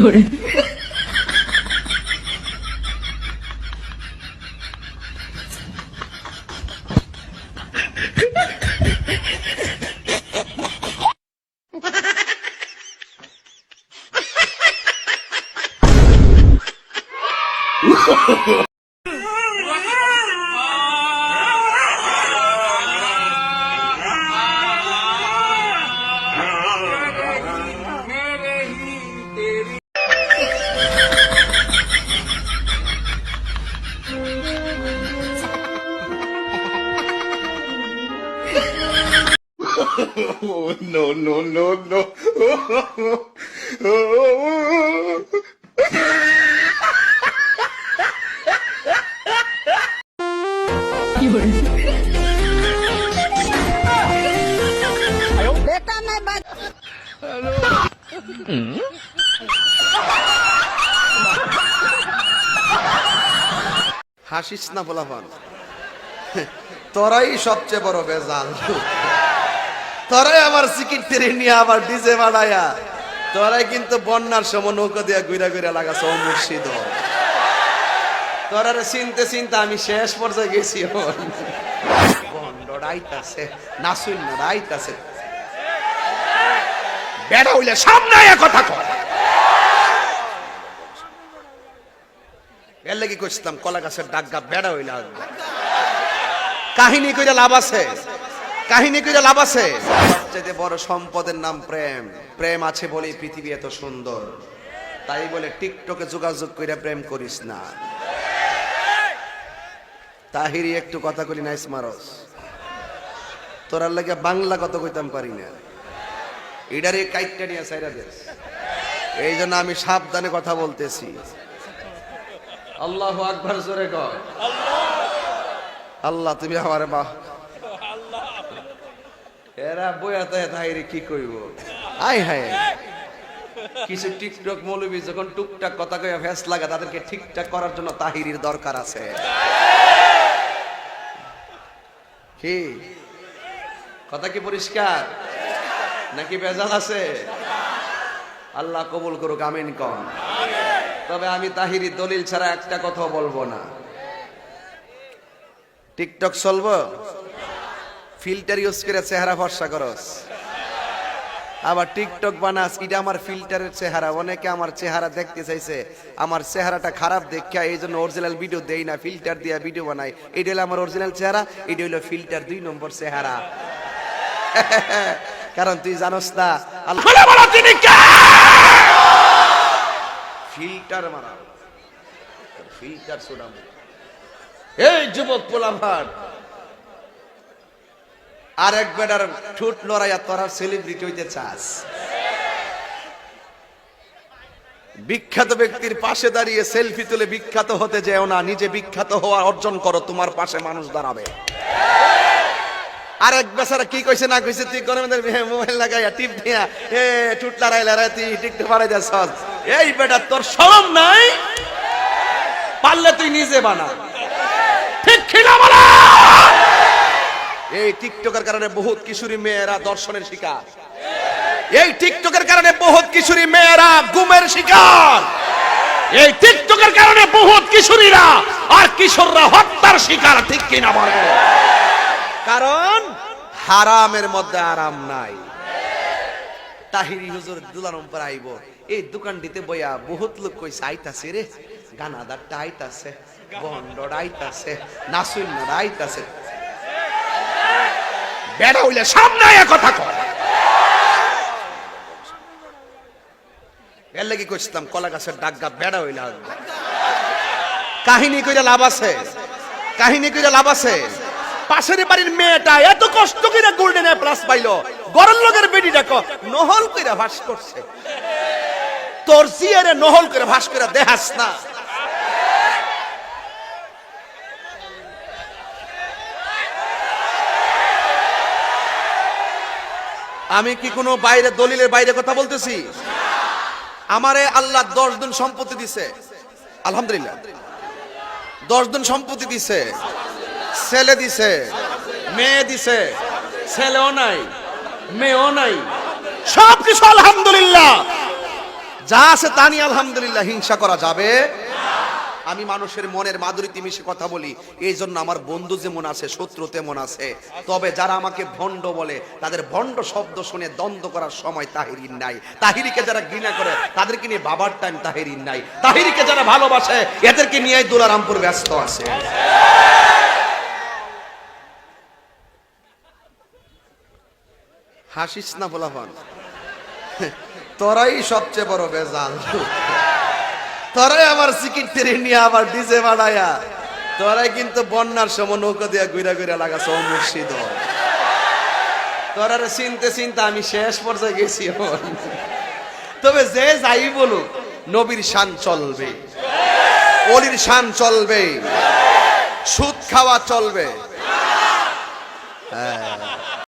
有人。Oh, no, no, no, no. হাসিস না বলাফান তোরাই সবচেয়ে বড় বেজাল তোরাই আমার সিকিট নিয়ে আবার ডিজে বানায়া। তোরাই কিন্তু বন্যার সময় নৌকা দিয়া ঘুরা ঘুরা লাগাছ মুর্শিদ। তোরারে চিনতে চিনতে আমি শেষ পর্যায়ে গেছি। বন্ড রাইতাছে নাসুন রাইতাছে বেড়া হইলে সামনে কথা এর লাগি কইছিলাম কলা গাছের বেড়া হইলে কাহিনী কইরা লাভ আছে? কাহিনী কইরা লাভ আছে? সবচেয়ে বড় সম্পদের নাম প্রেম। প্রেম আছে বলেই পৃথিবী এত সুন্দর। তাই বলে টিকটকে যোগাযোগ কইরা প্রেম করিস না। তাহিরি, একটু কথা করি নাইস মারস। তোরার লাগে বাংলা কত কইতাম পারি না। এটারে কাইটটা নিয়ে সাইরা দেস। এই জন্য আমি সাবধানে কথা বলতেছি। আল্লাহ আকবার জোরে আল্লাহ, তুমি আমার মা এরা বইয়াতে তাইরে কি কইব? আই হায়। কিছু টিকটক মৌলবি যখন টুকটাক কথা কয়ে ফেস লাগা, তাদেরকে ঠিকঠাক করার জন্য তাহিরির দরকার আছে। কি? কথা কি পরিষ্কার? নাকি বেজাল আছে? আল্লাহ কবুল করুক, আমিন কম। তবে আমি তাহিরি দলিল ছাড়া একটা কথা বলব না। টিকটক চলবো? ফিল্টার ইউজ করে চেহারা ভরসা করস। আবার টিকটক বানাস, এটা আমার ফিল্টারের চেহারা। অনেকে আমার চেহারা দেখতে চাইছে, আমার চেহারাটা খারাপ দেখা এই জন্য অরিজিনাল ভিডিও দেই না, ফিল্টার দিয়া ভিডিও বানাই। এটা হলো আমার অরিজিনাল চেহারা, এটা হলো ফিল্টার দুই নম্বর চেহারা। কারণ তুই জানোস না ফিল্টার মারা। ফিল্টার সোডাম। এই যুবক পোলাভার আর এক বেটার ঠুট লড়াইয়া তোরা সেলিব্রিটি হইতে চাস। বিখ্যাত ব্যক্তির পাশে দাঁড়িয়ে সেলফি তুলে বিখ্যাত হতে যেও না নিজে বিখ্যাত হওয়া অর্জন করো তোমার পাশে মানুষ দাঁড়াবে। আর এক বেচারা কি কইছে, না কইছে, তুই কোন মোবাইল লাগাইয়া, টিপ দিয়া। এ ঠুট লড়াই লড়াই তুই টিকতে পারে যাস এই বেটা, তোর শরম নাই? পারলে তুই নিজে বানা। ঠিক কিনা বলা? এই টিকটকের কারণে বহুত কিশোরী মেয়েরা দর্শনের শিকার। এই টিকটকের কারণে বহুত কিশোরী মেয়েরা গুমের শিকার। এই টিকটকের কারণে বহুত কিশোরীরা আর কিশোররা হত্যার শিকার, ঠিক কিনা বলে? কারণ হারামের মধ্যে আরাম নাই। তাহিরি হুজুর দুলারম পর আইব। এই দোকানটিতে বইয়া বহুত লোক কইছে, আইতাছে রে। গানাদারটা আইতাছে বন্ডটা আইতাছে, নাসুন্নরা আইতাছে। বেড়া হইলে সামনে আয়া কথা কর এর লাগি কইছিলাম, কলা গাছের ডাগা বেড়া হইলে কাহিনী কইরা লাভ আছে। কাহিনী কইরা লাভ আছে। পাশের বাড়ির মেয়েটা এত কষ্ট করে গোল্ডেন এ প্লাস পাইলো। গরের লোকের বেটিটাকে নহল করে ভাস করছে। তোর জিয়ারে নহল করে ভাস করে দেখাস না। আমি কি কোনো বাইরে দলিলের বাইরে কথা বলতেছি? আমারে আল্লাহ দশ দিন সম্পত্তি দিছে। আলহামদুলিল্লাহ। দশ দিন সম্পত্তি দিছে। ছেলে দিছে, মেয়ে দিছে, ছেলেও নাই, মেয়েও নাই। সব কিছু আলহামদুলিল্লাহ। যা আছে তা নিয়ে আলহামদুলিল্লাহ হিংসা করা যাবে। আমি মানুষের মনের মাধুরীতে মিশে কথা বলি, এই জন্য আমার বন্ধু যেমন আছে, শত্রু তেমন আছে। তবে যারা আমাকে ভণ্ড বলে, তাদের ভণ্ড শব্দ শুনে দ্বন্দ্ব করার সময় তাহিরিন নাই। তাহিরিকে যারা ঘৃণা করে, তাদেরকে নিয়ে বাবার টাইম তাহিরিন নাই। তাহিরিকে যারা ভালোবাসে, এদেরকে নিয়ে দুলারামপুর ব্যস্ত আছে। হাসিস না বলাফান তোরাই সবচেয়ে বড় বেজাল তোরাই আমার সিকিট নিয়ে আবার ডিজে বানায়া। তোরাই কিন্তু বন্যার সময় নৌকা দিয়া ঘুরা ঘুরা লাগাছ মুর্শিদ। তোরারে চিনতে চিনতে আমি শেষ পর্যায়ে গেছি তবে যে যাই বলুক, নবীর শান চলবে। অলির শান চলবে। সুদ খাওয়া চলবে। হ্যাঁ।